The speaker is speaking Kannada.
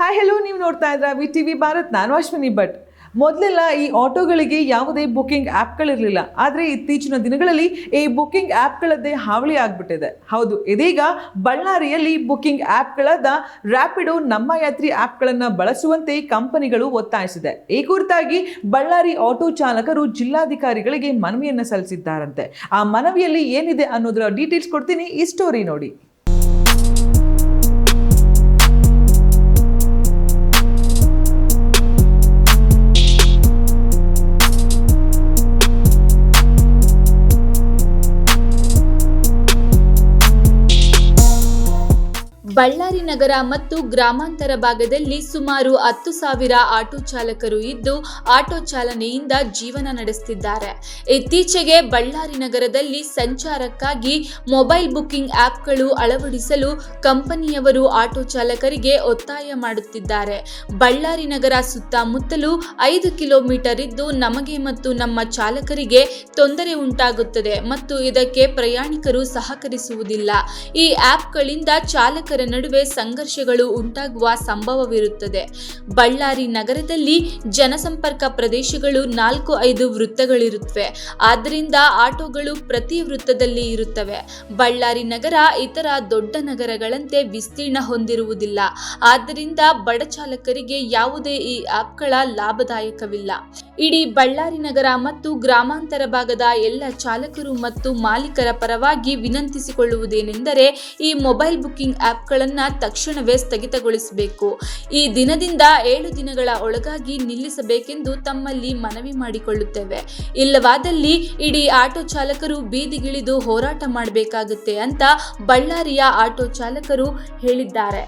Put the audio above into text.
ಹಾಯ್ ಹೆಲೋ ನೀವು ನೋಡ್ತಾ ಇದ್ರ ವಿ ಟಿ ವಿ ಭಾರತ್? ನಾನು ಅಶ್ವಿನಿ ಭಟ್. ಮೊದಲೆಲ್ಲ ಈ ಆಟೋಗಳಿಗೆ ಯಾವುದೇ ಬುಕಿಂಗ್ ಆ್ಯಪ್ಗಳಿರಲಿಲ್ಲ ಆದರೆ ಇತ್ತೀಚಿನ ದಿನಗಳಲ್ಲಿ ಈ ಬುಕಿಂಗ್ ಆ್ಯಪ್ಗಳದ್ದೇ ಹಾವಳಿ ಆಗಿಬಿಟ್ಟಿದೆ. ಹೌದು, ಇದೀಗ ಬಳ್ಳಾರಿಯಲ್ಲಿ ಬುಕಿಂಗ್ ಆ್ಯಪ್ಗಳಾದ ರ್ಯಾಪಿಡೋ ನಮ್ಮ ಯಾತ್ರಿ ಆ್ಯಪ್ಗಳನ್ನು ಬಳಸುವಂತೆ ಕಂಪನಿಗಳು ಒತ್ತಾಯಿಸಿದೆ. ಈ ಕುರಿತಾಗಿ ಬಳ್ಳಾರಿ ಆಟೋ ಚಾಲಕರು ಜಿಲ್ಲಾಧಿಕಾರಿಗಳಿಗೆ ಮನವಿಯನ್ನು ಸಲ್ಲಿಸಿದ್ದಾರಂತೆ. ಆ ಮನವಿಯಲ್ಲಿ ಏನಿದೆ ಅನ್ನೋದರ ಡೀಟೇಲ್ಸ್ ಕೊಡ್ತೀನಿ ಈ ಸ್ಟೋರಿ ನೋಡಿ. ಬಳ್ಳಾರಿ ನಗರ ಮತ್ತು ಗ್ರಾಮಾಂತರ ಭಾಗದಲ್ಲಿ ಸುಮಾರು ಹತ್ತು ಸಾವಿರ ಆಟೋ ಚಾಲಕರು ಇದ್ದು, ಆಟೋ ಚಾಲನೆಯಿಂದ ಜೀವನ ನಡೆಸುತ್ತಿದ್ದಾರೆ ಇತ್ತೀಚೆಗೆ ಬಳ್ಳಾರಿ ನಗರದಲ್ಲಿ ಸಂಚಾರಕ್ಕಾಗಿ ಮೊಬೈಲ್ ಬುಕಿಂಗ್ ಆ್ಯಪ್ಗಳು ಅಳವಡಿಸಲು ಕಂಪನಿಯವರು ಆಟೋ ಚಾಲಕರಿಗೆ ಒತ್ತಾಯ ಮಾಡುತ್ತಿದ್ದಾರೆ. ಬಳ್ಳಾರಿ ನಗರ ಸುತ್ತಮುತ್ತಲೂ ಐದು ಕಿಲೋಮೀಟರ್ ಇದ್ದು, ನಮಗೆ ಮತ್ತು ನಮ್ಮ ಚಾಲಕರಿಗೆ ತೊಂದರೆ ಉಂಟಾಗುತ್ತದೆ ಮತ್ತು ಇದಕ್ಕೆ ಪ್ರಯಾಣಿಕರು ಸಹಕರಿಸುವುದಿಲ್ಲ. ಈ ಆ್ಯಪ್ಗಳಿಂದ ಚಾಲಕರ ನಡುವೆ ಸಂಘರ್ಷಗಳು ಉಂಟಾಗುವ ಸಂಭವವಿರುತ್ತದೆ. ಬಳ್ಳಾರಿ ನಗರದಲ್ಲಿ ಜನಸಂಪರ್ಕ ಪ್ರದೇಶಗಳು ನಾಲ್ಕು ಐದು ವೃತ್ತಗಳಿರುತ್ತವೆ. ಆದ್ದರಿಂದ ಆಟೋಗಳು ಪ್ರತಿ ವೃತ್ತದಲ್ಲಿ ಇರುತ್ತವೆ. ಬಳ್ಳಾರಿ ನಗರ ಇತರ ದೊಡ್ಡ ನಗರಗಳಂತೆ ವಿಸ್ತೀರ್ಣ ಹೊಂದಿರುವುದಿಲ್ಲ. ಆದ್ದರಿಂದ ಬಡ ಚಾಲಕರಿಗೆ ಯಾವುದೇ ಈ ಆಪ್ಗಳ ಲಾಭದಾಯಕವಿಲ್ಲ. ಇಡೀ ಬಳ್ಳಾರಿ ನಗರ ಮತ್ತು ಗ್ರಾಮಾಂತರ ಭಾಗದ ಎಲ್ಲ ಚಾಲಕರು ಮತ್ತು ಮಾಲೀಕರ ಪರವಾಗಿ ವಿನಂತಿಸಿಕೊಳ್ಳುವುದೇನೆಂದರೆ ಈ ಮೊಬೈಲ್ ಬುಕಿಂಗ್ ಆ್ಯಪ್ಗಳನ್ನು ತಕ್ಷಣವೇ ಸ್ಥಗಿತಗೊಳಿಸಬೇಕು. ಈ ದಿನದಿಂದ ಏಳು ದಿನಗಳ ಒಳಗಾಗಿ ನಿಲ್ಲಿಸಬೇಕೆಂದು ತಮ್ಮಲ್ಲಿ ಮನವಿ ಮಾಡಿಕೊಳ್ಳುತ್ತೇವೆ. ಇಲ್ಲವಾದಲ್ಲಿ ಇಡೀ ಆಟೋ ಚಾಲಕರು ಬೀದಿಗಿಳಿದು ಹೋರಾಟ ಮಾಡಬೇಕಾಗುತ್ತೆ ಅಂತ ಬಳ್ಳಾರಿಯ ಆಟೋ ಚಾಲಕರು ಹೇಳಿದ್ದಾರೆ.